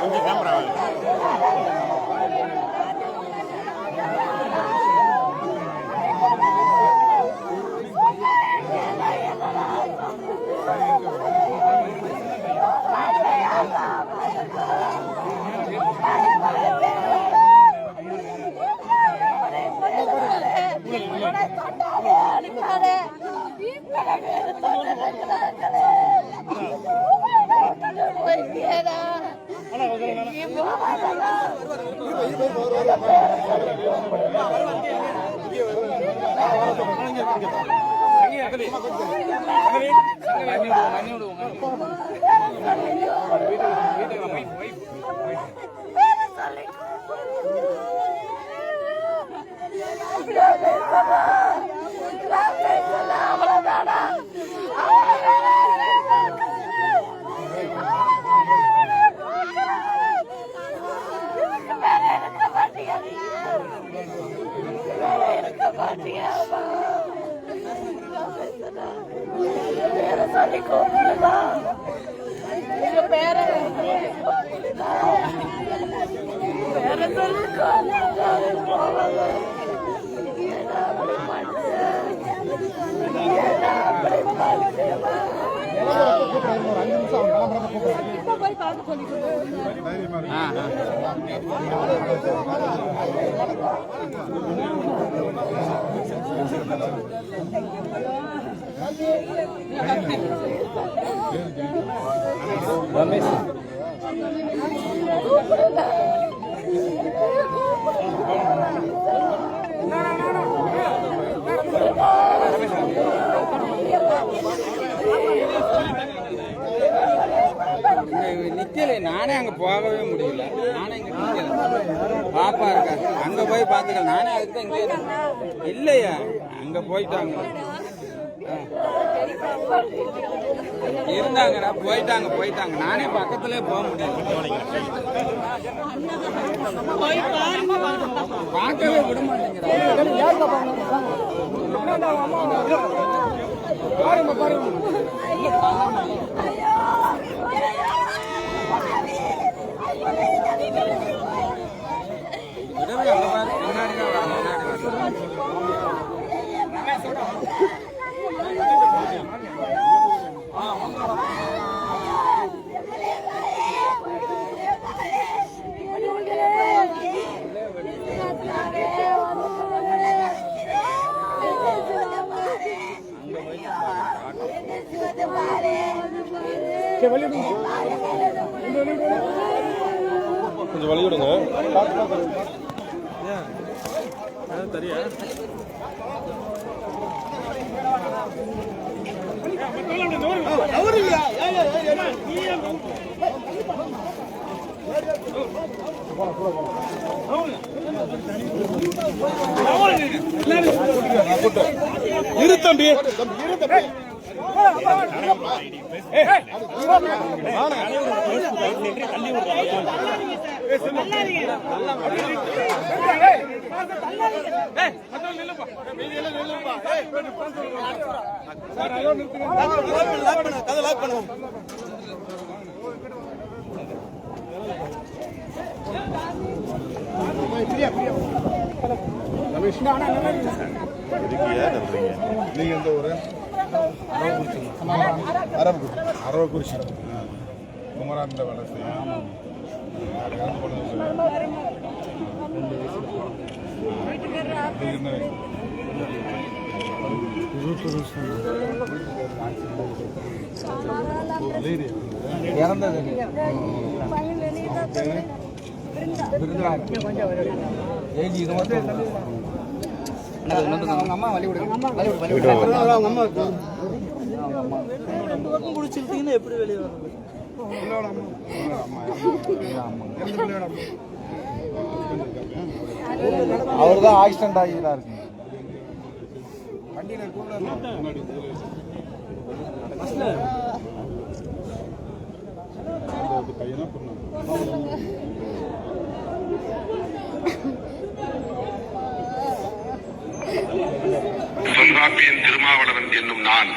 Vamos lembrar. சொல்லிட்டு கொஞ்சம் camera நிக்கல நானே அங்க போகவே முடியல. நானே இங்க நிக்கல. பாப்பா இருக்க? அங்க போய் பாத்துக்கல நானே அதுக்கு தான் இங்கே இல்லையா? அங்க போயிட்டாங்க இருந்தாங்கடா போயிட்டாங்க போயிட்டாங்க நானே பக்கத்துல போக முடியல பார்க்கவே விட மாட்டேங்கிறாங்க விடவே அங்க பாரு முன்னாடி தான் வா, முன்னாடி வா. கொஞ்சம் வழி விடுங்க தெரியா இரு தம்பி. இரு தம்பி எதுக்கு ஏன் தள்ளுறீங்க நீங்க எந்த ஊரு? அரவக்குறிச்சி அரவக்குறிச்சி குமராந்த வேலை செய்யும் இறந்து போனது சொல்லு. இது என்ன வயசு? லேடி. இறந்தது ஏஜ் இது மட்டும் அவங்க அம்மா வழி விடுங்க வழி விடு வழி விடு அவங்க அம்மா ரெண்டு பக்கம் குடிச்சிருந்தீங்கன்னா எப்படி வெளியே வர்றது? அவர் தான் ஆக்சிடென்ட் ஆகிதான் இருக்கு பையனா தொல்காப்பியன் திருமாவளவன் என்னும் நான்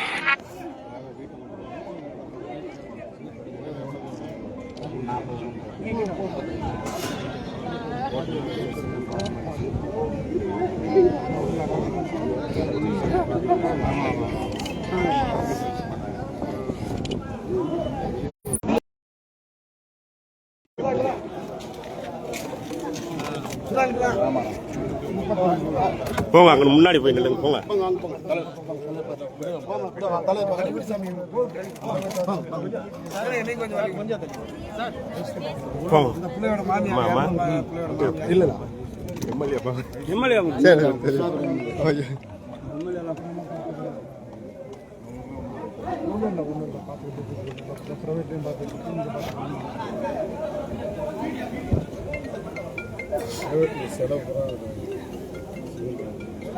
போங்க அங்க முன்னாடி போய் நில்லுங்க போங்க. செலவு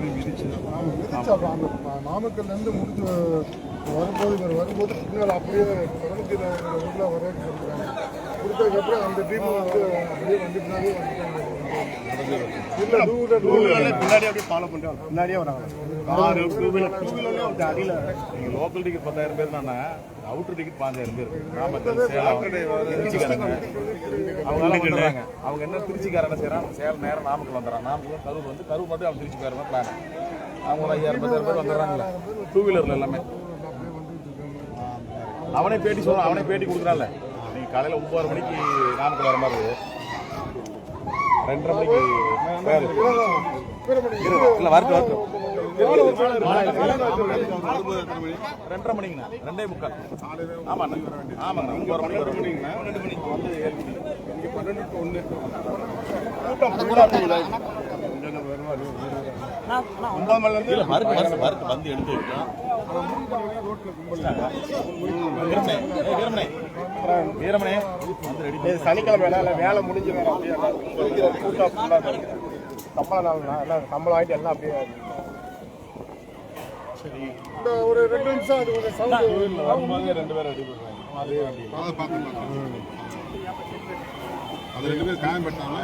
இல்ல எம்எல்ஏ சரி சரி ஓகே நாமக்கல்ல இருந்து முடிஞ்சு வரும்போது இவர் வரும்போது பின்னால் அப்படியே தொடர்ந்து உள்ள வரேன்னு சொல்றாங்க. கொடுத்ததுக்கப்புறம் அந்த டீம் வந்து அப்படியே வண்டி பின்னாடியே வந்துட்டாங்க. பின்னாடி அப்படியே ஃபாலோ பண்றாங்க பின்னாடியே வராங்க காரு டூ வீலர் டூ வீலர்லயே வந்து அடியில நீங்க லோக்கல் டிக்கெட் பத்தாயிரம் பேர் தானே அவுட்டர் டிக்கெட் பாஞ்சாயிரம் பேர் நாமக்கல் சேலம் திருச்சிக்காரங்க அவங்க எல்லாம் அவங்க என்ன திருச்சிக்காரங்க செய்கிறான் சேலம் நேரம் நாமக்கல் வந்துடுறான் நாமக்கல் கரூர் வந்து கரூர் மட்டும் அவன் திருச்சி போயிடுற பிளான் அவங்க ஒரு ஐயாயிரம் பத்தாயிரம் பேர் வந்துடுறாங்களே டூ வீலரில் எல்லாமே அவனே பேட்டி சொல்றான் அவனே பேட்டி கொடுக்குறான்ல. நீங்க காலையில் ஒன்பது மணிக்கு நாமக்கல் வர மாதிரி. ரெண்டரை மணிக்கு இல்ல வரட்டு வரட்டு ரெண்டரை மணிங்கண்ணா ரெண்டே முக்கால். ஆமாண்ணா. ஆமாங்கண்ணா. ஒன்பது மணிக்கு வர மணிங்கண்ணா ரெண்டு மணிக்கு. வந்து ஏழு மணிக்கு. இங்கே பன்னெண்டு ஒன்று. கூட்டம் கூட ஒன்பது மணிலேருந்து இல்லை மறுக்கு மறுக்கு மறுக்கு வந்து எடுத்து வைக்கலாம். வீரமணே ஏய், வீரமணே சனிக்கிழமை வேலை வேலை முடிஞ்சிடும் அப்படியே கூட்டம் ஃபுல்லாக சம்பளம் நாள் எல்லாம் சம்பளம் ஆகிட்டு எல்லாம் அப்படியே சரி. இந்த ஒரு ரெண்டு நிமிஷம் அது கொஞ்சம் சவுண்ட் வரும்போதே ரெண்டு பேரும் ரெடி பண்ணுறாங்க அதே வண்டி. அது ரெண்டு பேரும் காயம் தப்பிச்சிட்டாங்க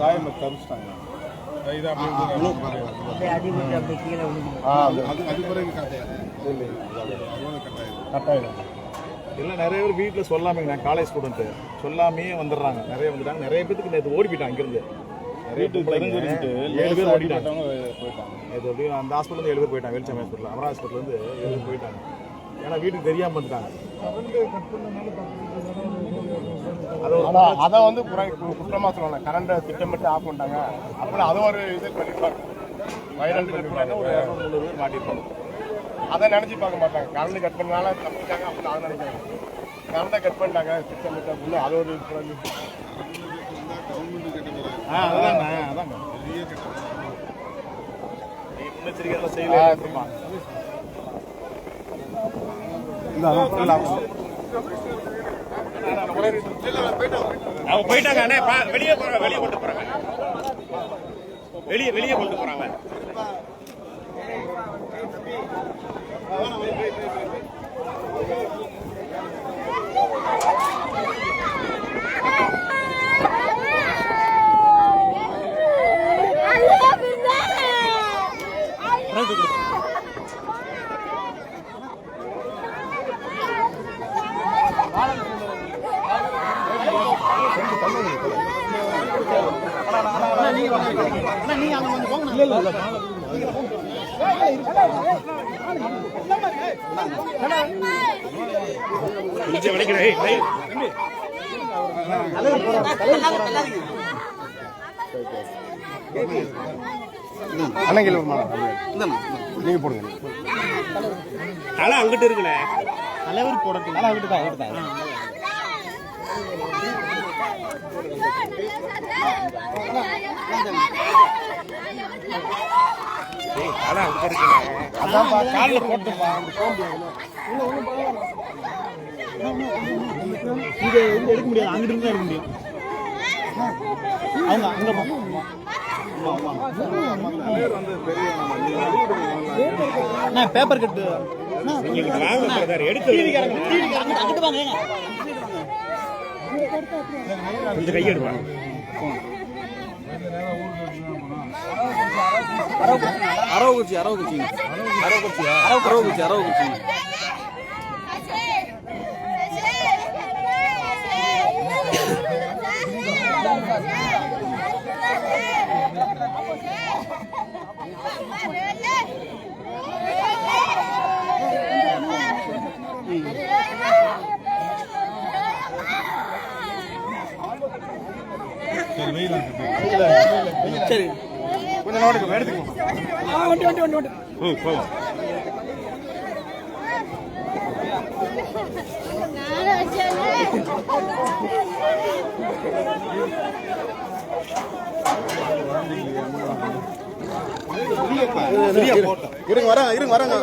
காயம் தப்பிச்சிட்டாங்க. அது அது பிறகு கட்டாயம். கட்டாயம். இல்லை நிறைய பேர் வீட்டில் சொல்லாமங்க நான் காலேஜ் ஸ்டூடெண்ட்டு சொல்லாமே வந்துடுறாங்க. நிறைய வந்துட்டாங்க. நிறைய பேத்துக்கு நேற்று ஓடி போயிட்டாங்க இங்கிருந்து. நிறைய ஏழு பேர் ஓடிட்டாங்க. நேற்று எப்படியும் அந்த ஹாஸ்பிட்டல் ஏழு பேர் போயிட்டாங்க. வெளிச்சம் ஹாஸ்பிட்டல் அமரா ஹாஸ்பிட்டல் ஏழு பேர் போயிட்டாங்க. ஏன்னா வீட்டுக்கு தெரியாமல் வந்துட்டாங்க. அது வந்து குறை- கு- குற்றமா சொல்லலாம் கரண்ட திட்டமிட்டு ஆஃப் பண்ணிட்டாங்க. அப்புறம் அதை ஒரு இது பண்ணிருப்பாங்க. வைரல் பண்ணிருப்பாங்க ஒரு இரநூறு பேர் மாட்டிருப்பாங்க. அதை நினைச்சு பார்க்க மாட்டாங்க. கரண்ட் கட் பண்ணால தப்பிட்டாங்க அப்படின்னு அதை நினைக்கிறாங்க. கரண்டை கட் பண்ணிட்டாங்க திட்டமிட்டு அப்படின்னு அது ஒரு குறை. ஆ அதாங்க அதாங்க நீங்க முன்னெச்சரிக்கையெல்லாம் செய்யல இருப்பான் அவங்க போயிட்டாங்க அண்ணே வெளியே போறாங்க வெளியே கொண்டு போறாங்க. வெளியே வெளியே கொண்டு போறாங்க. I அண்ணங்கில் ஒரு மாலை. நீங்க போடுங்க தலை அங்கிட்டு இருக்குண்ணே தலைவர் போடட்டும் அங்கிட்டு தான் அங்கிட்டு தான் காலில் போட்டுப்பா இதை வந்து எடுக்க முடியாது. அங்கிட்டு இருந்து எடுக்க முடியும் அவங்க அங்க போ. அண்ணா பேப்பர் கட்டு எடுத்து அங்கிட்டு అరవ గుచ్చి అరవ గుచ్చి అరవ గుచ్చి అరవ గుచ్చి అరవ గుచ్చి கொஞ்சம் நோட்டுக்கு எடுத்துக்கோ ஆ, வண்டி வண்டி வண்டி வண்டி. ம் போகும் இருங்க வரேன் இருங்க வரேங்க.